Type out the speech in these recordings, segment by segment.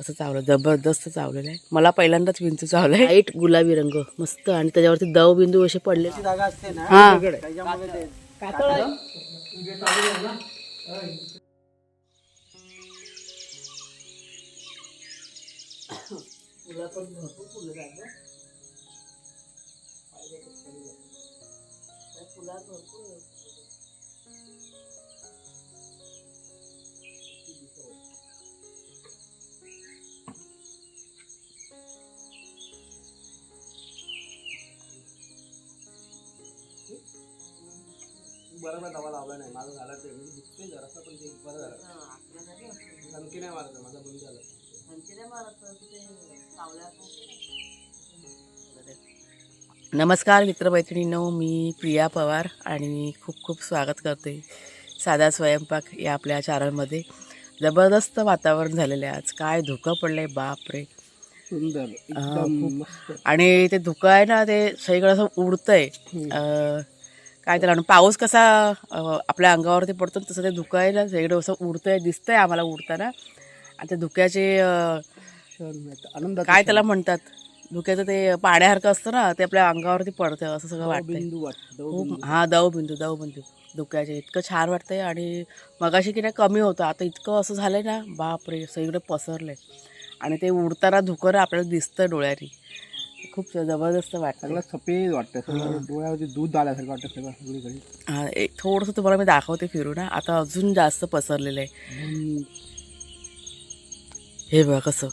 असं चावलं जबरदस्त चावलेलं आहे. मला पहिल्यांदाच विंचू चावलंय. लाइट गुलाबी रंग मस्त. आणि त्याच्यावरती दव बिंदू असे पडले जागा असते ना हा. त्याच्यामुळे ते बरोबर दवा लावला नाही. माझं झालं ते. म्हणजे दुखते जरासं पण ते बरं झालं. धमकी नाही मारत माझं बंद झालं. नमस्कार मित्रमैत्रिणींनो मी प्रिया पवार आणि खूप खूप स्वागत करते साधा स्वयंपाक या आपल्या चॅनलमध्ये जबरदस्त वातावरण झालेलं आहे आज. काय धुकं पडलं आहे बापरे. सुंदर एकदम एकदम मस्त. आणि ते धुकं आहे ना ते सगळीकडे असं उडतंय. अं, काय त्याला पाऊस कसा आपल्या अंगावरती पडतो तसं ते धुकं आहे ना सगळीकडे असं उडतंय दिसतंय आम्हाला उडताना. आणि त्या धुक्याचे आनंद काय त्याला म्हणतात? धुक्याचं ते पाण्यासारखं असतं ना ते आपल्या अंगावरती पडतं असं सगळं वाटतो खूप हा दव बिंदू दव बिंदू धुक्याचे इतकं छान वाटतंय आणि मगाशी की नाही कमी होतं आता इतकं असं झालंय ना बापरे सगळीकडे पसरलंय. आणि ते उडताना धुकं आपल्याला दिसतं डोळ्यानी. खूप जबरदस्त वाटतं. सगळं सफेद वाटतं सगळं डोळ्यावरती दूध आल्यासारखं वाटतं सगळं सगळीकडे. हा एक थोडंसं तुम्हाला मी दाखवते फिरून ना आता अजून जास्त पसरलेलं आहे. हे बघा कसं.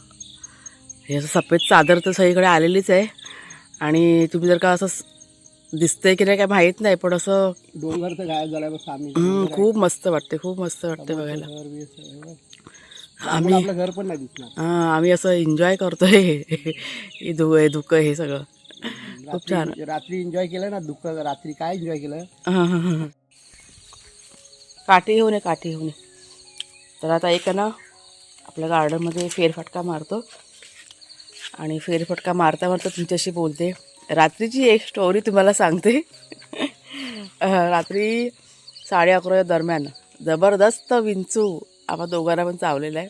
हे असं सफेद चादर तर सगळीकडे आलेलीच आहे. आणि तुम्ही जर का असं स- दिसतंय की नाही काय माहीत नाही पण असं डोंगर तर गायब झालाय बस आम्ही हम्म, खूप मस्त वाटते खूप मस्त वाटते बघायला. बी. आम्ही आपलं घर पण नाही दिसणार. हा आम्ही असं एन्जॉय करतोय. हे धु हे धुकं हे सगळं. खूप छान. रात्री- एन्जॉय केलं ना दुःख रात्री काय एन्जॉय केलं? हा, हा, हा, हा. काठी घेऊन ये काठी घेऊन ये. तर आता एक आहे ना आपल्या गार्डनमध्ये फेरफटका मारतो. आणि फेरफटका मारता मारता तुमच्याशी बोलते. रात्रीची एक स्टोरी तुम्हाला सांगते. रात्री साडे अकरा दरम्यान जबरदस्त विंचू आम्हा दोघांना पण चावलेला आहे.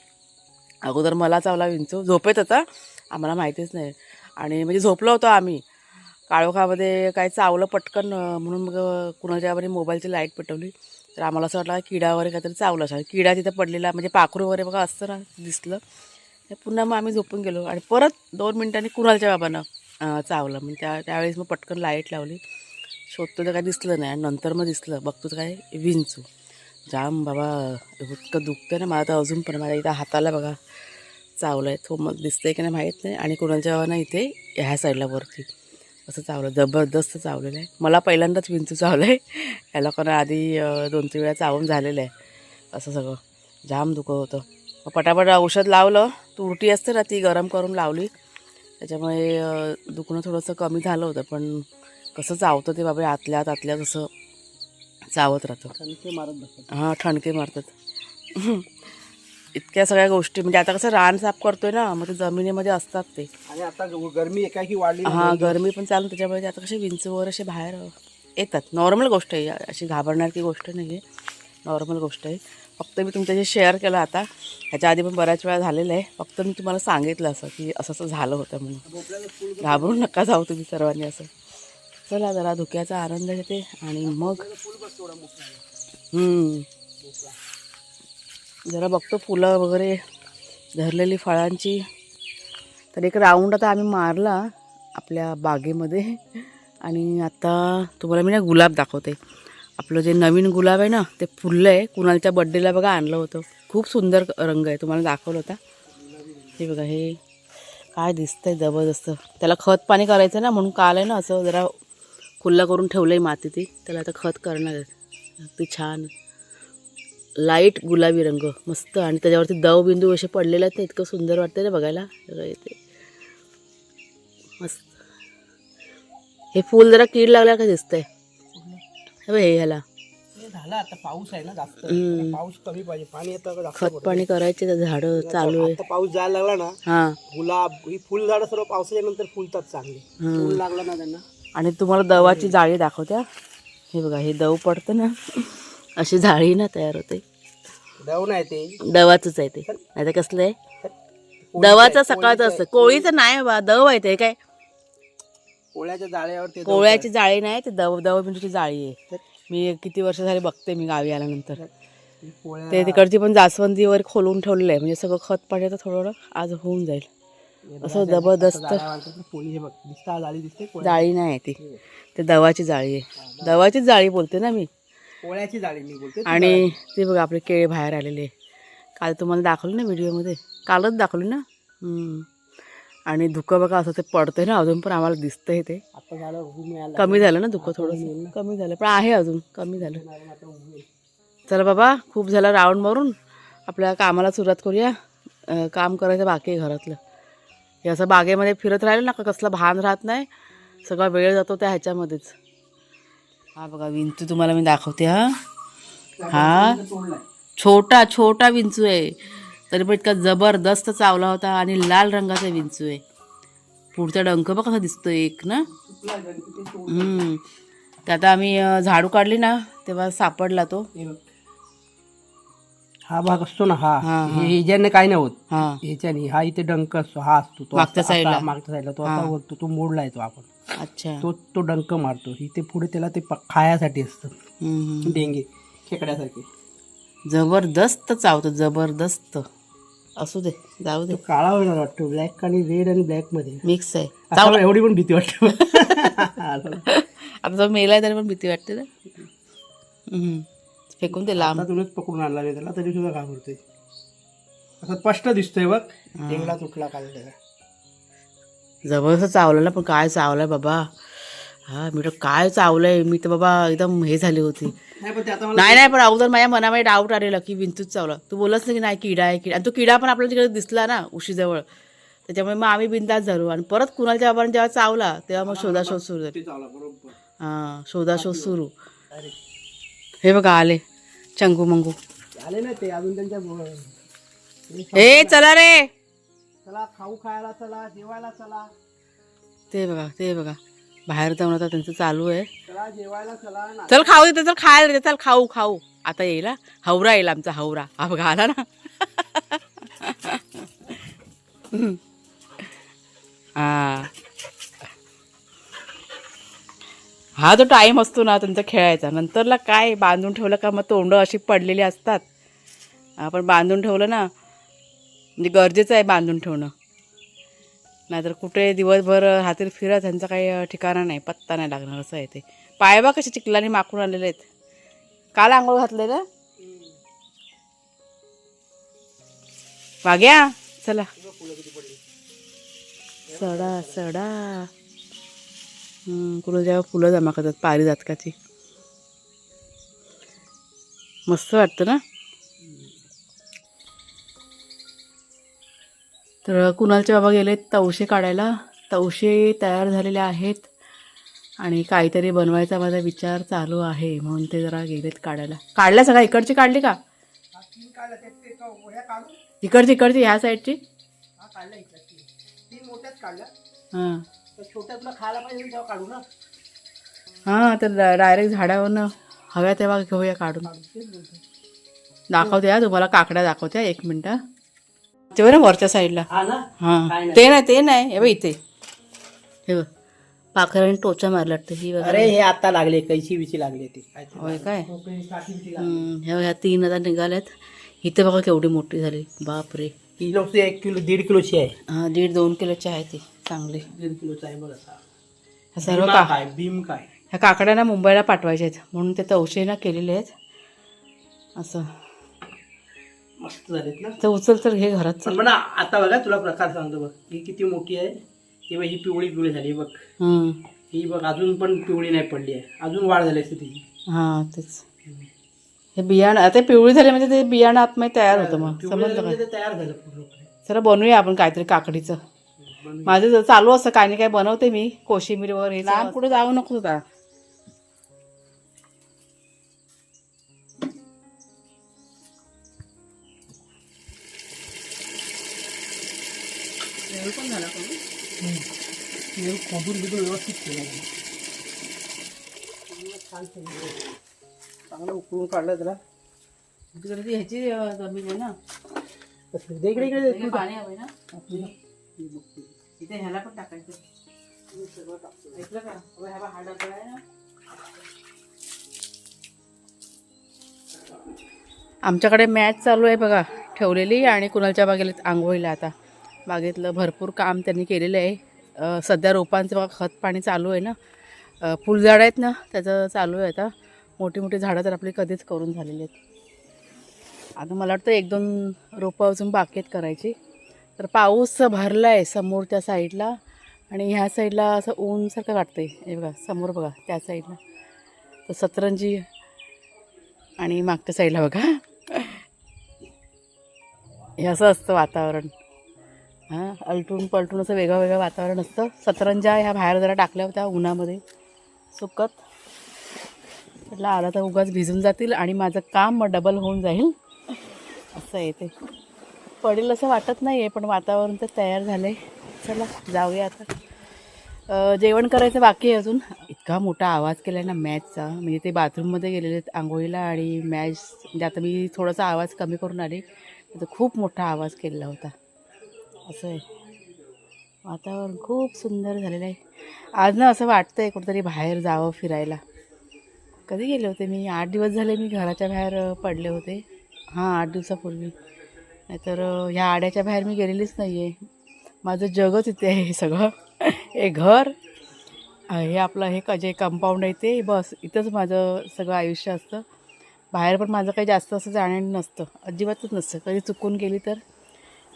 अगोदर मला चावला विंचू. झोपेत होता. आम्हाला माहितीच नाही. आणि म्हणजे झोपलो होतो आम्ही. काळोखामध्ये काय चावलं पटकन म्हणून मग कुणाच्या वगैरे मोबाईलची लाइट पेटवली. तर आम्हाला असं वाटलं किडा वगैरे काहीतरी चावलं असं किडा तिथं पडलेला म्हणजे पाखरू वगैरे बघा असतं ना दिसलं. पुन्हा मग आम्ही झोपून गेलो. आणि परत दोन मिनिटांनी कुणालच्या बाबानं चावलं. म्हणजे त्या त्यावेळेस मग पटकन लाइट लावली. शोधतो तर काय दिसलं नाही. आणि नंतर मग दिसलं. बघतो तर काय विंचू. जाम बाबा इतकं दुखतं ना मला तर अजून पण. माझ्या इथं हाताला बघा चावलं आहे तो मग दिसतंय की नाही माहीत नाही. आणि कोणाच्या ना इथे ह्या साईडला वरती. असं चावलं. जबरदस्त चावलेलं आहे. मला पहिल्यांदाच विंचू चावलं आहे या लोकांना आधी दोन तीन वेळा चावून झालेलं आहे. असं सगळं. जाम दुखत होतं. मग पटापट औषध लावलं. तुरटी असते ना ती गरम करून लावली. त्याच्यामुळे दुखणं थोडंसं कमी झालं होतं. पण कसं चावतं ते बाबा आतल्या आत आतल्या कसं? चावत राहतं. हां ठणके मारतात. इतक्या सगळ्या गोष्टी म्हणजे आता कसं रान साफ करतोय ना मग ते जमिनीमध्ये असतात ते. आणि आता गरमी एकाएकी वाढली हा गरमी पण चालू त्याच्यामुळे ते आता कसे विंच वगैरे असे बाहेर येतात. नॉर्मल गोष्ट आहे अशी घाबरण्याची गोष्ट नाही आहे नॉर्मल गोष्ट आहे. फक्त मी तुमच्याशी शेअर केलं आता. ह्याच्या आधी पण बऱ्याच वेळा झालेलं आहे. फक्त मी तुम्हाला सांगितलं असं की असं असं झालं होतं म्हणून. घाबरून नका जाऊ तुम्ही सर्वांनी असं. चला जरा धुक्याचा आनंद घेते आणि मग हम्म. जरा बघतो फुलं वगैरे धरलेली फळांची. तर एक राऊंड आता आम्ही मारला आपल्या बागेमध्ये. आणि आता तुम्हाला मी ना गुलाब दाखवते. आपलं जे नवीन गुलाब आहे ना ते फुललं आहे. कुणालच्या बड्डेला बघा आणलं होतं. खूप सुंदर रंग आहे. तुम्हाला दाखवलं होता. हे बघा हे काय दिसतंय जबरदस्त. त्याला खत पाणी करायचं ना म्हणून काल आहे ना असं जरा खुल्लं करून ठेवलं आहे माती ती. त्याला आता खत करणार आहे. ते छान. लाइट गुलाबी रंग. मस्त. आणि त्याच्यावरती दव बिंदू असे पडलेले आहेत ना इतकं सुंदर वाटतं ना बघायला. इथे मस्त. हे फूल जरा कीड लागल्या का दिसतंय? हे हे ह्याला. हे झालं आता पाऊस आहे ना जास्त. पाऊस कमी पाहिजे. पाणी येतं का जास्त खत पाणी करायचे त्या झाडं चालू आहे. पाऊस जायला लागला ना हां. गुलाब ही फुल झाडं सर्व पावसाच्या नंतर फुलतात चांगले. फुल लागलं ना त्यांना. आणि तुम्हाला दवाची जाळी दाखवत्या हे. बघा हे दव पडतं ना अशी जाळी ना तयार होते. दव नाही ते. दवाचंच आहे ते. नाही तर कसलं? आहे दवाचं सकाळचं असतं. कोळीचं नाही बा दव आहे ते काय? पोळ्याच्या जाळ्यावर ते कोळ्याची जाळी नाही ते दव दव म्हणजे जाळी आहे. मी किती वर्ष झाली बघते मी गावी आल्यानंतर. ते तिकडची पण जास्वंदीवर खोलून ठेवलेलं आहे. म्हणजे सगळं खत पाण्याचं थोडं आज होऊन जाईल. असं जबरदस्त जाळी नाही ती. ते दवाची जाळी आहे. दवाचीच जाळी बोलते ना मी. पोळ्याची जाळी मी बोलते आणि ते बघा आपले केळे बाहेर आलेले काल तुम्हाला दाखवलं ना व्हिडिओमध्ये? कालच दाखवलं ना. आणि धुकं बघा असं ते पडतंय ना अजून पण आम्हाला दिसतंय ते. कमी झालं ना धुकं थोडंसं? कमी झालं पण आहे अजून कमी झालं. चला बाबा खूप झालं राऊंड मारून. आपल्या कामाला सुरुवात करूया. काम करायचं बाकी आहे घरातलं. हे असं बागेमध्ये फिरत राहिलं ना का कसलं भान राहत नाही? सगळा वेळ जातो त्या ह्याच्यामध्येच. हा बघा विंचू तुम्हाला मी दाखवते हा. हा. छोटा छोटा विंचू आहे. तरी पण इतका जबरदस्त चावला होता आणि लाल रंगाचा विंचू आहे. पुढचा डंक बघ कसा दिसतो एक ना? हम्म. ते आता आम्ही झाडू काढली ना तेव्हा सापडला तो. हे भाग असतो ना हा. हा, हे. ह्याच्याने काय नाही होत. हा. ह्याच्याने हा इथे डंक असतो हा असतो तो मागच्या असा-. असा मागच्या साईडला तो असा वरतो तो मोडला येतो आपण. अच्छा. तो तो डंक मारतो. इथे पुढे त्याला ते प- खायासाठी असतं. हम्म. डेंगे खेकड्यासारखे. जबरदस्त चावतो जबरदस्त. असू दे जाऊ दे. तो काळा होणार वाटतो. ब्लॅक आणि रेड आणि ब्लॅकमध्ये. मिक्स आहे. आता एवढी पण भीती वाटते आता जो मेलाय तरी पण भीती वाटते ना? हम्म. फेकून दे लांब आता तुलाच पकडून आणला नाही त्याला तरी सुद्धा घाबरतोय. असं स्पष्ट दिसतोय बघ. टेंगला तुटला काल त्याला जबरदस्त चावलं ना पण काय चावलंय बाबा? हा मी तर काय चावलंय? मी तर बाबा एकदम हे झाली होती. नाही पण ते आता मला नाही नाही पण अगोदर माझ्या मनामध्ये डाऊट आलेला की विंचूच चावला. तू बोलच नाही की नाही किडा आहे किडा. आणि तो किडा पण आपल्याला तिकडे दिसला ना उशीजवळ. त्याच्यामुळे मग आम्ही बिंदास झालो. आणि परत कुणालच्या बाबाने जेव्हा चावला तेव्हा मग शोधाशोध सुरू झाली. ते चावला बरोबर. हां शोधाशोध सुरू. हे बघा आले. चंगू मंगू. आले ना ते अजून त्यांच्या ए चला रे. चला खाऊ खायला चला जेवायला चला. ते बघा ते बघा. बाहेर जाऊन आता त्यांचं चालू आहे. चला जेवायला चला चल खाऊ देते चल खायला देते चल खाऊ खाऊ. आता येईल. हवरा येईल आमचा हवरा. हा बघा आला ना. हा. हा जो टाईम असतो ना त्यांचा खेळायचा. नंतरला काय? बांधून ठेवलं का? मग तोंडं अशी पडलेली असतात. आपण बांधून ठेवलं ना म्हणजे गरजेचं आहे बांधून ठेवणं. नाहीतर कुठे दिवसभर हातील फिरत त्यांचा काही ठिकाणा नाही पत्ता नाही लागणार असं आहे ते. पायबा कसे चिखलाने माकून आलेले आहेत? काल आंघोळ घातले ना? वाग्या चला. सडा सडा. जेव्हा फुलं जमा करतात पारिजातकाची मस्त वाटतं ना? तर कुणालचे बाबा गेलेत तवशे काढायला. तवशे तयार झालेले आहेत. आणि काहीतरी बनवायचा माझा विचार चालू आहे म्हणून ते जरा गेलेत काढायला. काढल्या सगळ्या? इकडची काढली का? इकडची इकडची ह्या साईडची? हा. हां तर छोट्या तुला खायला पाहिजे तेव्हा काढू ना. हां तर डायरेक्ट झाडावरनं हव्या तेव्हा घेऊया काढून. दाखवते हा तुम्हाला काकड्या दाखवते हा, एक मिनटं. ते बरं वरच्या साईडला हा ना? हां. ते नाही ते नाही. हे बघ इथे. हे बघ. पाखराने टोचा मारला वाटतं ही बघा. अरे हे आता लागले कैची बिची लागली ती. होय काय? हम्म, ह्या ह्या तीन आता निघाल्यात. इथे बघा केवढी मोठी झाली. बापरे. किलोची एक किलो दीड किलोची आहे. हा दीड दोन किलोची आहे ती चांगली. दीड किलोचा आहे बघ असा ह्या सर्व भीमा का काय भीम काय? ह्या काकड्या ना मुंबईला पाठवायच्या आहेत म्हणून ते तवशे ना केलेले आहेत. असं. मस्त झालेत ना? तर उचल तर घे घरात चल. पण म्हणा आता बघा तुला प्रकार सांगतो बघ. ही किती मोठी आहे. ही बघ ही पिवळी पिवळी झाली बघ. हम्म, ही बघ अजून पण पिवळी नाही पडली आहे. अजून वाढ झाली असते तिची. हा तेच. हे बियाणं आता पिवळी झाली म्हणजे ते बियाणं आतमध्ये तयार होतं मग. समजलं का? म्हणजे तयार झालं बनवूया आपण काहीतरी काकडीचं. माझं जर चालू असतं काही नाही काय बनवते मी कोशिंबीर वगैरे लांब कुठे जाऊ नको होता पण झाला व्यवस्थित केलं. छान. चांगलं उकळून काढलं त्याला ह्याची जमीन आहे ना. इकडे इकडे पाणी हवंय ना. इथे ह्याला पण टाकायचं. ऐकलं का? अबे, हा बघ, डबा आहे ना. आमच्याकडे मॅच चालू आहे बघा ठेवलेली आणि कुणालच्या बागेला आंघोळीला आता. बागेतलं भरपूर काम त्यांनी केलेलं आहे. सध्या रोपांचं बघा खत पाणी चालू आहे ना. फुलझाडं आहेत ना त्याचं चालू आहे आता. मोठी मोठी झाडं तर आपली कधीच करून झालेली आहेत. आता मला वाटतं एक दोन रोपं अजून बाकी आहेत करायची. तर पाऊस भरला आहे समोर त्या साईडला आणि ह्या साईडला असं ऊनसारखं वाटतंय. हे बघा समोर बघा त्या साईडला. तर सतरंजी आणि मागच्या साईडला बघा. हे असं असतं वातावरण. हां अलटून पलटून असं वेगळं वेगळं वातावरण असतं. सतरंजा ह्या बाहेर जरा टाकल्या होत्या उन्हामध्ये. सुकत. म्हटलं आला तर उगाच भिजून जातील आणि माझं काम मग डबल होऊन जाईल. असं आहे ते. पडेल असं वाटत नाही आहे पण वातावरण तर तयार झालं आहे चला जाऊया आता. जेवण करायचं बाकी आहे अजून. इतका मोठा आवाज केला आहे ना मॅचचा म्हणजे ते बाथरूममध्ये गेलेले आहेत आंघोळीला आणि मॅच म्हणजे आता मी थोडासा आवाज कमी करून आले. तर खूप मोठा आवाज केलेला होता. असं आहे. वातावरण खूप सुंदर झालेलं आहे. आज ना असं वाटतं आहे कुठंतरी बाहेर जावं फिरायला. कधी गेले होते? मी आठ दिवस झाले मी घराच्या बाहेर पडले होते. हां आठ दिवसापूर्वी. नाहीतर ह्या आड्याच्या बाहेर मी गेलेलीच नाही आहे माझं जगच इथे आहे हे सगळं. हे घर हे आपलं हे क जे कंपाऊंड आहे ते बस इथंच माझं सगळं आयुष्य असतं. बाहेर पण माझं काही जास्त असं जाणं नसतं. अजिबातच नसतं. कधी चुकून गेली तर.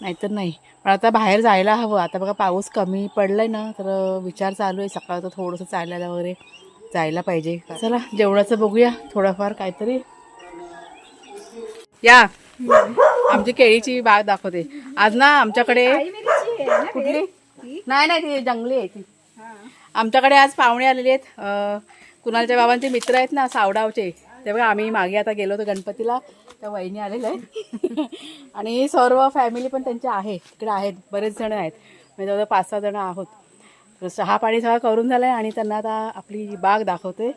नाहीतर नाही. पण आता बाहेर जायला हवं. आता बघा पाऊस कमी पडला आहे ना तर विचार चालू आहे. सकाळचं थोडंसं चालायला वगैरे. जायला पाहिजे. चला जेवणाचं बघूया. थोडंफार काहीतरी. या. आमची केळीची बाग दाखवते. आज ना आमच्याकडे कुठली? नाही नाही ती जंगली आहे ती. आमच्याकडे आज पाहुणे आलेले आहेत. कुणालच्या बाबांचे मित्र आहेत ना सावडावचे. ते बघा आम्ही मागे आता गेलो होतो गणपतीला. त्या वहिनी आलेल्या आहेत. आणि सर्व फॅमिली पण त्यांच्या आहे. तिकडे आहेत. बरेच जण आहेत. म्हणजे जवळजवळ पाच सहा जण आहोत. चहा पाणी सगळं करून झालं आहे आणि त्यांना आता आपली बाग दाखवते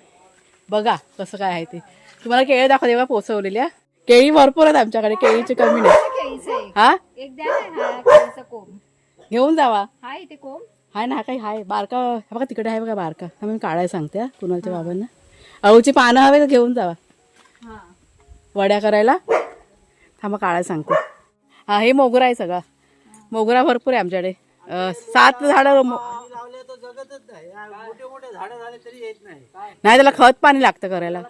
बघा कसं काय आहे ते. तुम्हाला केळी दाखवते बघा पोचवलेल्या केळी भरपूर आहेत आमच्याकडे केळीची कमी नाही. हा? हा घेऊन जावा. हाय ते कोंब. हाय ना काही हाय. बारका बघा तिकडे आहे बघा बारका. मी काढायला सांगते कुणालच्या बाबांना. अळूची पानं हवे तर घेऊन जावा. वड्या करायला. थांबा काढायला सांगते. हा हे मोगरा आहे सगळा. मोगरा भरपूर आहे आमच्याकडे. सात झाडं नाही. या मोठे मोठे झाडं झाले तरी येत नाही. नाही त्याला खत पाणी लागतं करायला.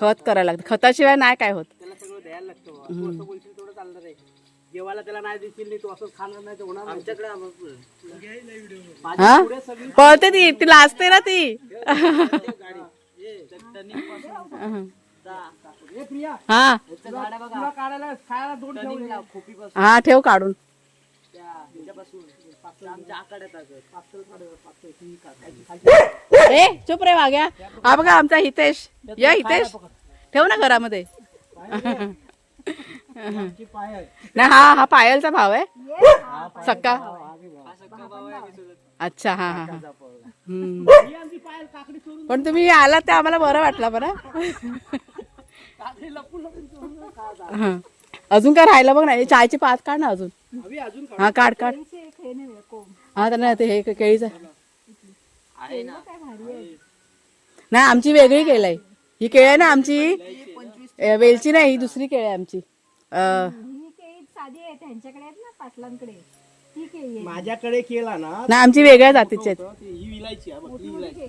खत करायला लागतं. खताशिवाय नाही काय होत. त्याला सगळं द्यायला लागतं बुवा. तू असं बोलशील तेवढं चालणार आहे. जेवायला त्याला नाही देशील नाही तू असं खाणार नाही तर होणार. आमच्याकडे हा? पळते ती. ती लाजते ना ती. प्रिया. हा. तुला काढायला खायला दोन ठेवले. खोपीपासून. हा ठेव काढून. त्या ह्याच्यापासून. पातळ आमच्या आकाड्यात ए चुप रे वाग्या. हा बघा आमचा हितेश. या हितेश. ठेव ना घरामध्ये. नाही हा हा पायलचा भाव आहे. सक्का. अच्छा हा हा पण तुम्ही आलात ते आम्हाला बरं वाटलं बरं. हं. अजून काय राहिलं बघ ना चायची पात काढ ना अजून. हा काढ काढ. हे कोंब. हा त्यांना ते हे केळीचं. आहे ना. काय भारी आहे? नाही आमची वेगळी केळ आहे. ही केळ आहे ना आमची. अ, वेलची नाही ही दुसरी केळ आहे आमची. अ, ही केळी साधी आहे त्यांच्याकडे आहेत ना पाटलांकडे. ही केळी आहे. माझ्याकडे केला ना. नाही आमची वेगळ्या जातीची आहेत. ती ही विलायची आहे. ही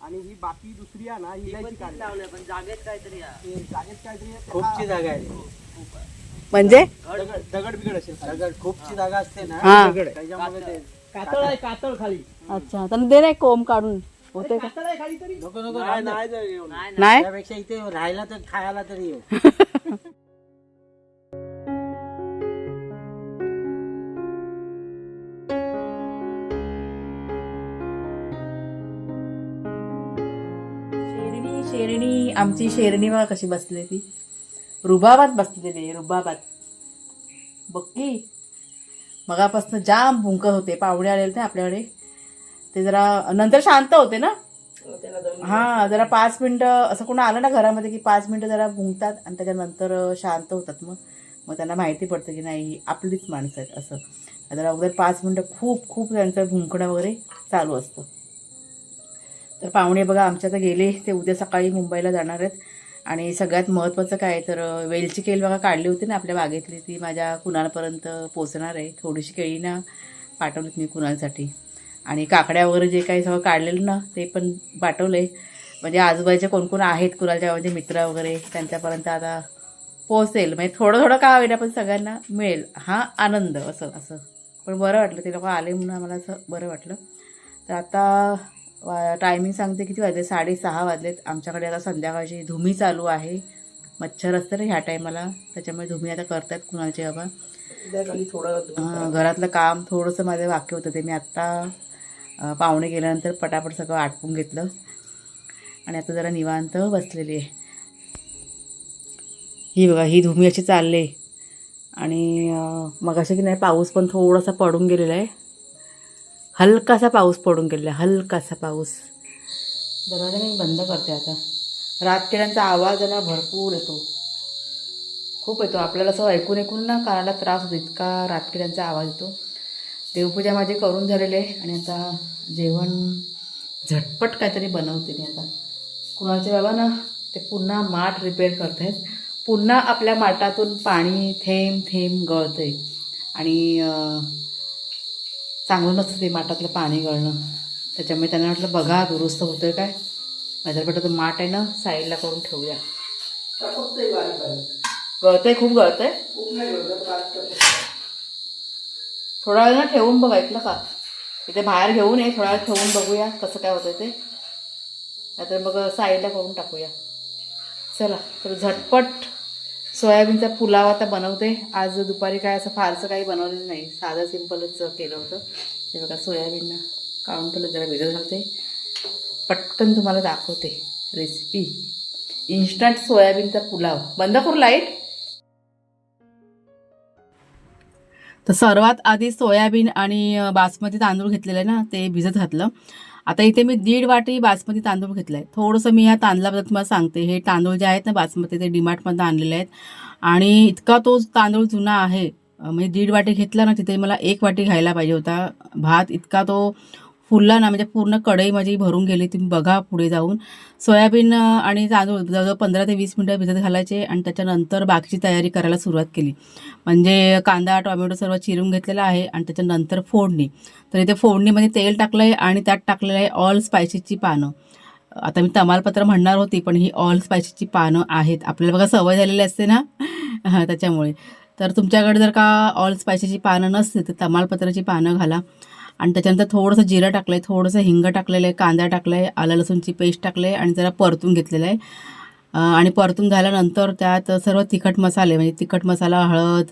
आणि ही बाकी दुसरी आहे ना ही इलायची काढली पण जागेत काहीतरी जागेत काहीतरी खूपची जागा आहे. म्हणजे? दगड दगड बिगड असेल दगड खूपची जागा असते ना हा. दगड आहे. त्याच्यामुळे ते कातळ आहे कातळ खाली. अच्छा त्यांना दे ना एक कोंब काढून. होते का? कातळ आहे खाली तरी. नको नको नाही नाही जाऊ. नाही? त्यापेक्षा इथे राहिला तर खायला तरी येऊ. शेरणी शेरणी आमची शेरणी बघा कशी बसली ती. रुबाबात बसलेली रुबाबात. बघ की मगापासून जाम भुंकत होते पाहुणे आलेले ना आपल्याकडे. ते जरा नंतर शांत होते ना? हा जरा पाच मिनिटं असं कोण आलं ना घरामध्ये की पाच मिनिटं जरा भुंकतात आणि त्याच्यानंतर शांत होतात मग. मग त्यांना माहिती पडतं की नाही ही आपलीच माणसं आहेत असं. आता अगोदर पाच मिनटं खूप खूप त्यांचं भुंकणं वगैरे चालू असतं. तर पाहुणे बघा आमच्या तर गेले ते उद्या सकाळी मुंबईला जाणार आहेत. आणि सगळ्यात महत्त्वाचं काय तर वेलची केळी बघा काढली होती ना आपल्या बागेतली ती माझ्या कुणालपर्यंत पोचणार आहे. थोडीशी केळी ना पाठवलीत मी कुणालसाठी. आणि काकड्या वगैरे जे काही सगळं काढलेलं ना ते पण पाठवले म्हणजे आजूबाजूचे कोण कोण आहेत कुणालच्या म्हणजे मित्र वगैरे त्यांच्यापर्यंत आता पोहोचेल. म्हणजे थोडं थोडं का होईना पण सगळ्यांना मिळेल हा आनंद असं असं. पण बरं वाटलं ते लोक आले म्हणून आम्हाला असं बरं वाटलं. तर आता टायमिंग सांगते किती वाजले? साडेसहा वाजलेत. आमच्याकडे आता संध्याकाळची धुमी चालू आहे. मच्छर असतं ना ह्या टायमाला त्याच्यामुळे धुमी आता करतात कुणालचे बाबा. थोडं घरातलं काम थोडंसं माझं वाक्य होतं ते. मी आत्ता पाहुणे गेल्यानंतर पटापट सगळं आटपून घेतलं. आणि आता जरा निवांत बसलेली आहे. ही बघा ही धुमी अशी चालले आणि मग असे की नाही पाऊस पण थोडासा पडून गेलेला आहे. हलकासा पाऊस पडून गेलेला आहे हलकासा पाऊस. दरवाजा मी बंद करते आता. रातकिड्यांचा आवाज ना भरपूर येतो. खूप येतो. आपल्याला असं ऐकून ऐकून ना कानाला त्रास होतो. इतका रातकिड्यांचा आवाज येतो. देवपूजा माझी करून झालेली आहे आणि आता जेवण झटपट काहीतरी बनवते मी आता. कुणाचे बाबा ना ते पुन्हा माठ रिपेअर करत आहेत पुन्हा आपल्या माठातून पाणी थेंब थेंब गळतं आहे आणि चांगलं नसतं ते माठातलं पाणी गळणं. त्याच्यामुळे त्यांना म्हटलं बघा दुरुस्त होतं काय? माझ्याकडे तो माठ आहे ना साईडला करून ठेवूया. गळतंय खूप गळतंय? थोडा वेळ ना ठेवून बघ ऐकलं का? इथे बाहेर घेऊन ये थोडा वेळ ठेवून बघूया कसं काय होतं ते. नाहीतर मग साईडला करून टाकूया. चला तर झटपट सोयाबीनचा पुलाव आता बनवते. आज दुपारी काय असं फारसं काही बनवलेलं नाही. साधं सिंपलच केलं होतं. ते बघा सोयाबीन काढून ठेवलं जरा भिजत घालते. पटकन तुम्हाला दाखवते रेसिपी इन्स्टंट सोयाबीनचा पुलाव. बंद करू लाइट तर सर्वात आधी सोयाबीन आणि बासमती तांदूळ घेतलेले ना ते भिजत घातलं. आता इथे मी दीड वाटी बासमती तांदूळ घेतलं आहे थोडंसं मी ह्या तांदळाबद्दल तुम्हाला सांगते. हे तांदूळ जे आहेत ना बासमती ते डिमार्टमधनं आणलेले आहेत. आणि इतका तो तांदूळ जुना आहे. म्हणजे दीड वाटी घेतला ना तिथे मला एक वाटी घ्यायला पाहिजे होता. भात इतका तो फुलला ना म्हणजे पूर्ण कढई माझी भरून गेली तुम्ही बघा पुढे जाऊन. सोयाबीन आणि तांदूळ जवळजवळ पंधरा ते वीस मिनटं भिजत घालायचे आणि त्याच्यानंतर बाकीची तयारी करायला सुरुवात केली. म्हणजे कांदा टोमॅटो सर्व चिरून घेतलेला आहे आणि त्याच्यानंतर फोडणी. तर इथे फोडणीमध्ये तेल टाकलं आहे आणि त्यात टाकलेलं आहे ऑल स्पायसीची पानं. आता मी तमालपत्र म्हणणार होती पण ही ऑल स्पायसीची पानं आहेत. आपल्याला बघा सवय झालेली असते ना? हां त्याच्यामुळे. तर तुमच्याकडे जर का ऑल स्पायसीची पानं नसतील तर तमालपत्राची पानं घाला. आणि त्याच्यानंतर थोडंसं जिरं टाकलं आहे थोडंसं हिंग टाकलेलं आहे कांदा टाकला आहे आलं लसूणची पेस्ट टाकलं आहे आणि जरा परतून घेतलेलं आहे आणि परतून झाल्यानंतर त्यात सर्व तिखट मसाले म्हणजे तिखट मसाला हळद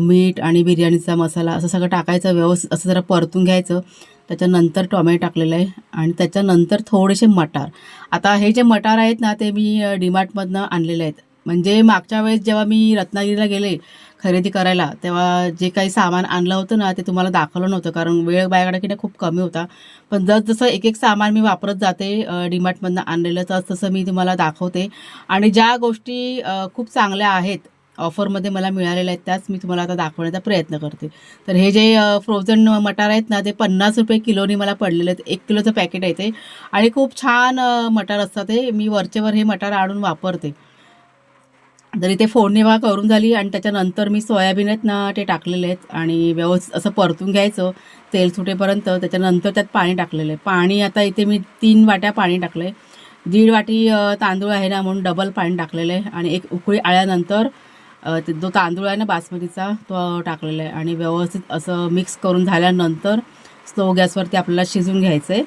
मीठ आणि बिर्याणीचा मसाला असं सगळं टाकायचं व्यवस्थित असं जरा परतून घ्यायचं. त्याच्यानंतर टोमॅटो टाकलेलं आहे आणि त्याच्यानंतर थोडेसे मटार. आता हे जे मटार आहेत ना ते मी डीमार्टमधनं आणलेले आहेत. म्हणजे मागच्या वेळेस जेव्हा मी रत्नागिरीला गेले खरेदी करायला. तेव्हा जे काही सामान आणलं होतं ना ते तुम्हाला दाखवलं नव्हतं कारण वेळ माझ्याकडे की खूप कमी होता. पण जसजसं एक एक सामान मी वापरत जाते अ, डीमार्टमधनं आणलेलं तसं तसं मी तुम्हाला दाखवते. आणि ज्या गोष्टी खूप चांगल्या आहेत ऑफरमध्ये मला मिळालेल्या आहेत त्याच मी तुम्हाला आता दाखवण्याचा प्रयत्न करते. तर हे जे फ्रोझन मटार आहेत ना ते पन्नास रुपये किलोनी मला पडलेले आहेत. एक किलोचं पॅकेट आहे ते. आणि खूप छान मटार असतात ते. मी वरचेवर हे मटार आणून वापरते. तर इथे फोडणी बघा करून झाली आणि त्याच्यानंतर मी सोयाबीन आहेत ना ते टाकलेले आहेत आणि व्यवस्थित असं परतून घ्यायचं तेल सुटेपर्यंत. त्याच्यानंतर त्यात पाणी टाकलेलं आहे. पाणी आता इथे मी तीन वाट्या पाणी टाकलं आहे दीड वाटी तांदूळ आहे ना म्हणून डबल पाणी टाकलेलं आहे आणि एक उकळी आल्यानंतर ते जो तांदूळ आहे ना बासमतीचा तो टाकलेला आहे आणि व्यवस्थित असं मिक्स करून झाल्यानंतर स्लो गॅसवरती आपल्याला शिजून घ्यायचं आहे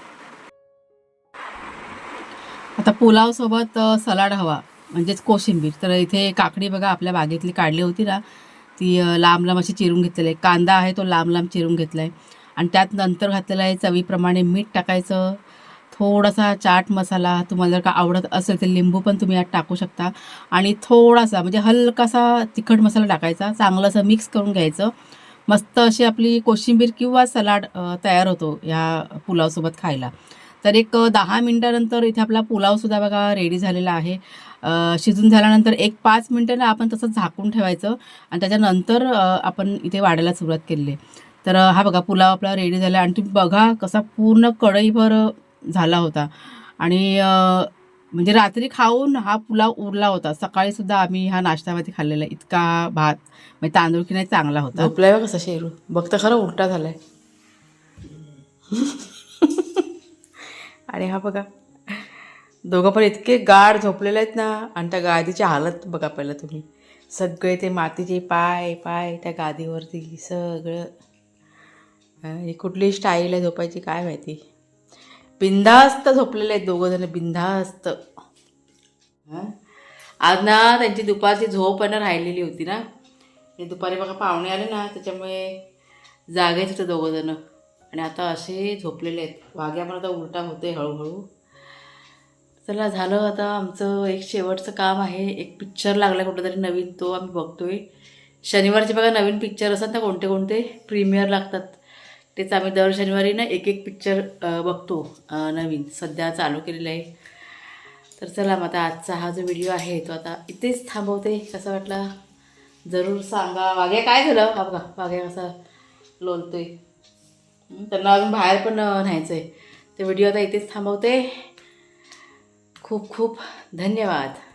आता पुलावसोबत सलाड हवा. म्हणजेच कोशिंबीर. तर इथे काकडी बघा आपल्या बागेतली काढली होती ना ती लांब लांब अशी चिरून घेतलेली आहे. कांदा आहे तो लांब लांब चिरून घेतला आहे आणि त्यात नंतर घातलेलं आहे चवीप्रमाणे मीठ टाकायचं. थोडासा चाट मसाला तुम्हाला जर का आवडत असेल तर लिंबू पण तुम्ही यात टाकू शकता. आणि थोडासा म्हणजे हलकासा तिखट मसाला टाकायचा चांगलं असं मिक्स करून घ्यायचं. मस्त अशी आपली कोशिंबीर किंवा सलाड तयार होतो ह्या पुलावसोबत खायला. तर एक दहा मिनटानंतर इथे आपला पुलावसुद्धा बघा रेडी झालेला आहे. शिजून झाल्यानंतर एक पाच मिनटं ना आपण तसं झाकून ठेवायचं आणि त्याच्यानंतर आपण इथे वाढायला सुरुवात केली आहे. तर हा बघा पुलाव आपला रेडी झाला आणि तुम्ही बघा कसा पूर्ण कढईभर झाला होता. आणि म्हणजे रात्री खाऊन हा पुलाव उरला होता. सकाळीसुद्धा आम्ही हा नाश्त्यामध्ये खाल्लेला आहे. इतका भात म्हणजे तांदूळ की नाही चांगला होता. झोपलाय कसा शेरू. बघता खरं उलटा झालाय. आणि हा बघा दोघं पण इतके गाढ झोपलेले आहेत ना आणि त्या गादीची हालत बघा पहिलं तुम्ही. सगळे ते मातीचे पाय पाय त्या गादीवरती सगळं. ही कुठली स्टाईल आहे झोपायची काय माहिती? बिंदास्त झोपलेले आहेत दोघं जण बिंदास्त आज ना त्यांची दुपारची झोप आहे ना राहिलेली होती ना. हे दुपारी बघा पाहुणे आले ना त्याच्यामुळे जागेच होते दोघं जण. आणि आता असे झोपलेले आहेत. वाघ्या पण आता उलटा होते हळूहळू. चला झालं आता आमचं एक शेवटचं काम आहे. एक पिक्चर लागला कुठंतरी नवीन तो आम्ही बघतोय. शनिवारचे बघा नवीन पिक्चर असतात ना कोणते कोणते? प्रीमियर लागतात. तेच आम्ही दर शनिवारी ना एक एक पिक्चर बघतो. नवीन. सध्या चालू केलेलं आहे. तर चला मग आता आजचा हा जो व्हिडिओ आहे तो आता इथेच थांबवते. कसा वाटला? जरूर सांगा. वाघ्या काय झालं? हा बघा वाघ्या कसा लोलतोय आहे त्यांना अजून बाहेर पण न्यायचं आहे ते व्हिडिओ आता इथेच थांबवते. खूप खूप धन्यवाद.